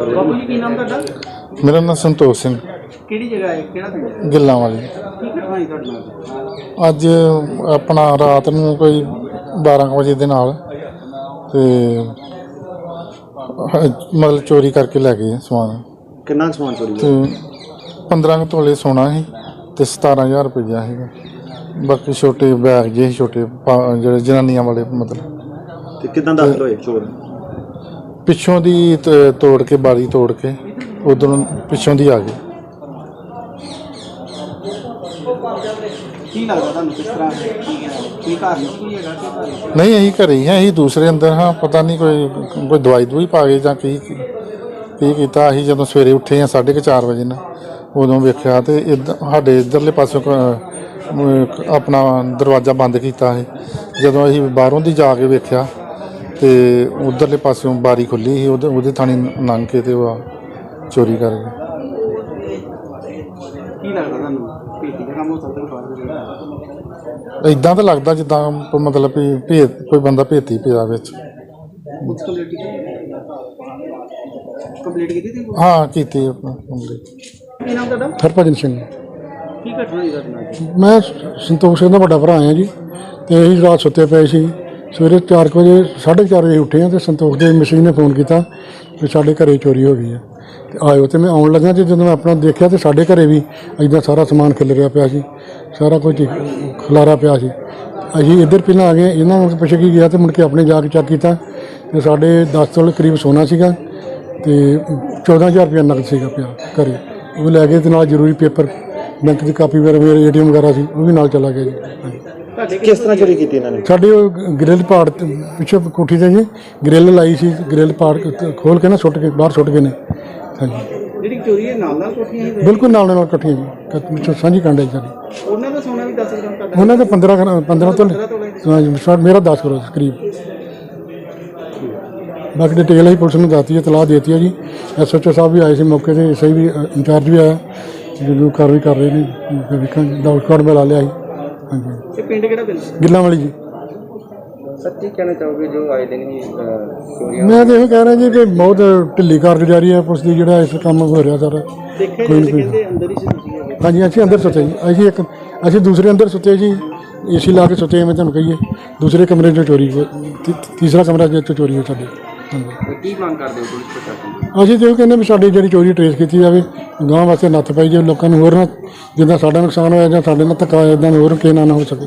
ਕੀ ਨਾਮ ਤੁਹਾਡਾ? ਮੇਰਾ ਨਾਮ ਸੰਤੋਖ ਸਿੰਘ। ਕਿਹੜੀ ਜਗ੍ਹਾ ਹੈ? ਕਿਹੜਾ ਪਿੰਡ ਹੈ? ਗਿੱਲਾਂ ਵਾਲੀ। ਕੀ ਘਟਨਾ ਹੋਈ ਤੁਹਾਡੇ ਨਾਲ? ਅੱਜ ਆਪਣਾ ਰਾਤ ਨੂੰ ਕੋਈ 12 ਕੁ ਵਜੇ ਦੇ ਨਾਲ ਤੇ ਹ- ਮਤਲਬ ਚੋਰੀ ਕਰਕੇ ਲੈ ਗਏ ਸਮਾਨ। ਕਿੰਨਾ ਸਮਾਨ ਚੋਰੀ ਤੇ 15 ਕੁ ਤੋਲੇ ਸੋਨਾ ਸੀ ਤੇ 17000 ਰੁਪਇਆ ਸੀਗਾ। ਬਾਕੀ ਛੋਟੇ ਬੈਗ ਜਿਹੇ ਛੋਟੇ ਪਾ- ਜਿਹੜੇ ਜਨਾਨੀਆਂ ਵਾਲੇ ਮਤਲਬ। ਤੇ ਕਿਦਾਂ ਦਾਖਲ ਹੋਏ ਚੋਰ? ਪਿੱਛੋਂ ਦੀ ਤ- ਤੋੜ ਕੇ ਬਾਰੀ ਤੋੜ ਕੇ ਉਧਰੋਂ ਪਿੱਛੋਂ ਦੀ ਆ ਗਏ ਕੀ ਲੱਗਦਾ ਤੁਹਾਨੂੰ ਕਿਸ ਤਰ੍ਹਾਂ ਕੀ ਹੈ? ਕੀ ਘਰ ਨਹੀਂ ਹੈਗਾ? ਕਿ ਘਰ? ਨਹੀਂ ਹੀ ਹਾਂ ਅਸੀਂ ਦੂਸਰੇ ਅੰਦਰ ਹਾਂ ਪਤਾ ਨਹੀਂ ਕੋਈ ਕੋਈ ਦਵਾਈ ਦੂਈ ਪਾ ਗਏ ਜਾਂ ਕੀ ਕੀ ਕੀਤਾ। ਅਸੀਂ ਜਦੋਂ ਸਵੇਰੇ ਉੱਠੇ ਹਾਂ 4:30 ਵਜੇ ਨਾ ਉਦੋਂ ਵੇਖਿਆ ਤੇ ਇੱਧ- ਸਾਡੇ ਇਧਰਲੇ ਪਾਸੋਂ ਕ- ਆਪਣਾ ਦਰਵਾਜ਼ਾ ਬੰਦ ਕੀਤਾ ਸੀ। ਜਦੋਂ ਅਸੀਂ ਬਾਹਰੋਂ ਦੀ ਜਾ ਕੇ ਵੇਖਿਆ ਤੇ ਉਧਰਲੇ ਪਾਸਿਓਂ ਬਾਰੀ ਖੁੱਲੀ ਸੀ ਉਹਦੇ ਉਹਦੇ ਥਾਣੀ ਲੰਘ ਕੇ ਤੇ ਉਹ ਚੋਰੀ ਕਰ ਗਏ। ਕੀ ਲੱਗਦਾ ਤੁਹਾਨੂੰ? ਪੇਟੀ ਦਾ ਕੰਮ ਹੋ ਸਕਦਾ ਬਾਹਰ ਜਿਹੜਾ? ਇਦਾਂ ਤਾਂ ਲੱਗਦਾ ਜਿੱਦਾਂ ਪ- ਮਤਲਬ ਵੀ ਭੇਤ ਕੋਈ ਬੰਦਾ ਭੇਤੀ ਪਿਆ ਵਿੱਚ। ਕੁਝ ਕੰਪਲੀਟ ਕੀਤੀ? ਕੰਪਲੀਟ ਕੀਤੀ ਤੀ ਹਾਂ ਕੀਤੀ। ਕੀ ਨਾਮ ਤੁਹਾਡਾ? ਹਰਭਜਨ ਸਿੰਘ। ਕੀ ਘਟਨਾ ਹੋਈ ਤੁਹਾਡੇ ਨਾਲ? ਮੈਂ ਸੰਤੋਖ ਸਿੰਘ ਦਾ ਵੱਡਾ ਭਰਾ ਹਾਂ ਜੀ ਤੇ ਅਸੀਂ ਰਾਤ ਸੁੱਤੇ ਪਏ ਸੀ। ਸਵੇਰੇ 4 ਵਜੇ 4:30 ਵਜੇ ਉੱਠੇ ਹਾਂ ਤੇ ਸੰਤੋਖ ਦੇ ਮਿਸੀ ਨੇ ਫੋਨ ਕੀਤਾ ਕਿ ਸਾਡੇ ਘਰੇ ਚੋਰੀ ਹੋ ਗਈ ਹੈ। ਤੇ ਆਇਓ ਤੇ ਮੈਂ ਆਉਣ ਲੱਗਾ ਤੇ ਜਦੋਂ ਮੈਂ ਆਪਣਾ ਦੇਖਿਆ ਤੇ ਸਾਡੇ ਘਰੇ ਵੀ ਐਦਾਂ ਸਾਰਾ ਸਮਾਨ ਖਿਲ ਰਿਹਾ ਪਿਆ ਸੀ, ਸਾਰਾ ਕੁਝ ਹੀ ਖਲਾਰਾ ਪਿਆ ਸੀ। ਅਸੀਂ ਇੱਧਰ ਪਹਿਲਾਂ ਆ ਗਏ, ਇਹਨਾਂ ਨੂੰ ਪੁੱਛ ਕੇ ਗਿਆ ਤੇ ਮੁੜ ਕੇ ਆਪਣੇ ਜਾ ਕੇ ਚੈੱਕ ਕੀਤਾ ਤੇ ਸਾਡੇ 10 ਤੋਲੇ ਕਰੀਬ ਸੋਨਾ ਸੀਗਾ ਤੇ 14000 ਰੁਪਏ ਨਕਦ ਸੀਗਾ ਪਿਆ ਘਰੇ। ਉਹ ਲੈ ਗਏ ਤੇ ਨਾਲ ਜ਼ਰੂਰੀ ਪੇਪਰ, ਬੈਂਕ ਦੀ ਕਾਪੀ ਵਗੈਰਾ ਮੇਰੇ ਏਟੀਐਮ ਵਗੈਰਾ ਸੀ, ਉਹ ਵੀ ਨਾਲ ਚਲਾ ਗਿਆ ਜੀ। ਹਾਂਜੀ। ਕਿਸ ਤਰ੍ਹਾਂ ਚੋਰੀ ਕੀਤੀ ਇਹਨਾਂ ਨੇ? ਸਾਡੇ ਉਹ ਗ੍ਰਿਲ ਪਾੜ ਤੇ ਪਿੱਛੇ ਕੋਠੀ ਤੇ ਜੀ ਗ੍ਰਿਲ ਲਾਈ ਸੀ ਗ੍ਰਿਲ ਪਾੜ ਕੇ ਖੋਲ ਕੇ ਨਾ ਸੁੱਟ ਕੇ ਬਾਹਰ ਸੁੱਟ ਗਏ ਨੇ। ਹਾਂਜੀ। ਜਿਹੜੀ ਚੋਰੀ ਹੈ ਨਾਲ ਨਾਲ ਕੋਠੀਆਂ ਹੀ ਬਿਲਕੁਲ ਨਾਲ ਨਾਲ ਇਕੱਠੀਆਂ ਜੀ ਕ- ਪਿੱਛੋਂ ਸਾਂਝੀ ਕਾਂਡੇ ਜੀ ਉਹਨਾਂ ਦਾ ਸੋਨਾ ਵੀ 10 ਗ੍ਰਾਮ ਤੁਹਾਡਾ। ਉਹਨਾਂ ਦੇ 15 ਗ੍ਰਾਮ- 15 ਤੋਂ ਹਾਂਜੀ ਸ਼ਾਇਦ ਮੇਰਾ 10 ਕਰੋੜ ਕਰੀਬ। ਬਾਕੀ ਡਿਟੇਲ ਹੀ ਪੁਲਿਸ ਨੂੰ ਦੱਸਤੀ ਹੈ ਤਲਾਹ ਦੇਤੀ ਹੈ ਜੀ। ਐਸਐਚਓ ਸਾਹਿਬ ਵੀ ਆਏ ਸੀ ਮੌਕੇ ਤੇ ਸਹੀ ਵੀ ਇੰਚਾਰਜ ਵੀ ਆਇਆ। ਜਦੋਂ ਕਾਰਵਾਈ ਕਰ ਰਹੇ ਨੇ ਵੇਖਾਂਗੇ ਡਾਊਟ ਕਾਰਡ ਮਿਲਾ ਲਿਆ ਜੀ ਹਾਂਜੀ। ਇਹ ਪਿੰਡ ਕਿਹੜਾ ਪਿੰਡ ਗਿੱਲਾਂ ਵਾਲੀ ਜੀ। ਸੱਚੀ ਕਹਿਣਾ ਚਾਹੋਗੇ ਜੋ ਆਏ ਦਿਨ ਹੀ ਚੋਰੀਆਂ ਮੈਂ ਤਾਂ ਇਹ ਕਹਿ ਰਿਹਾ ਜੀ ਕਿ ਬਹੁਤ ਢਿੱਲੀ ਕਾਰਗੁਜ਼ਾਰੀ ਹੈ ਪੁਲਿਸ ਦੀ ਜਿਹੜਾ ਇਸ ਕੰਮ ਹੋ ਰਿਹਾ ਸਾਰਾ। ਦੇਖਿਆ ਜਾਂਦੇ ਕਹਿੰਦੇ ਅੰਦਰ ਹੀ ਸੀ ਤੁਸੀਂ ਹੈਗੇ ਹਾਂਜੀ ਅਸੀਂ ਅੰਦਰ ਸੁੱਤੇ ਜੀ। ਅਸੀਂ ਇੱਕ ਅਸੀਂ ਦੂਸਰੇ ਅੰਦਰ ਸੁੱਤੇ ਜੀ ਏਸੀ ਲਾ ਕੇ ਸੁੱਤੇ ਐਵੇਂ ਤੁਹਾਨੂੰ ਕਹੀਏ। ਦੂਸਰੇ ਕਮਰੇ 'ਚੋਂ ਚੋਰੀ ਹੋਈ ਤੀ- ਤੀਸਰਾ ਕਮਰਾ 'ਚੋਂ ਚੋਰੀ ਹੋਈ ਸਾਡੇ। ਕੀ ਮੰਗ ਕਰਦੇ ਹੋ ਪੁਲਿਸ ਪ੍ਰਸ਼ਾਸਨ ਤੋਂ? ਅਸੀਂ ਤੇ ਉਹ ਕਹਿੰਦੇ ਵੀ ਸਾਡੀ ਜਿਹੜੀ ਚੋਰੀ ਟਰੇਸ ਕੀਤੀ ਜਾਵੇ ਗਾਂ ਵਾਸਤੇ ਨੱਥ ਪਾਈ ਜਾਵੇ, ਲੋਕਾਂ ਨੂੰ ਹੋਰ ਨਾ ਜਿੱਦਾਂ ਸਾਡਾ ਨੁਕਸਾਨ ਹੋਇਆ ਜਾਂ ਸਾਡੇ ਨਾਲ ਧੱਕਾ ਹੋਇਆ ਇਦਾਂ ਹੋਰ ਕਿਸੇ ਨਾਲ ਨਾ ਹੋ ਸਕੇ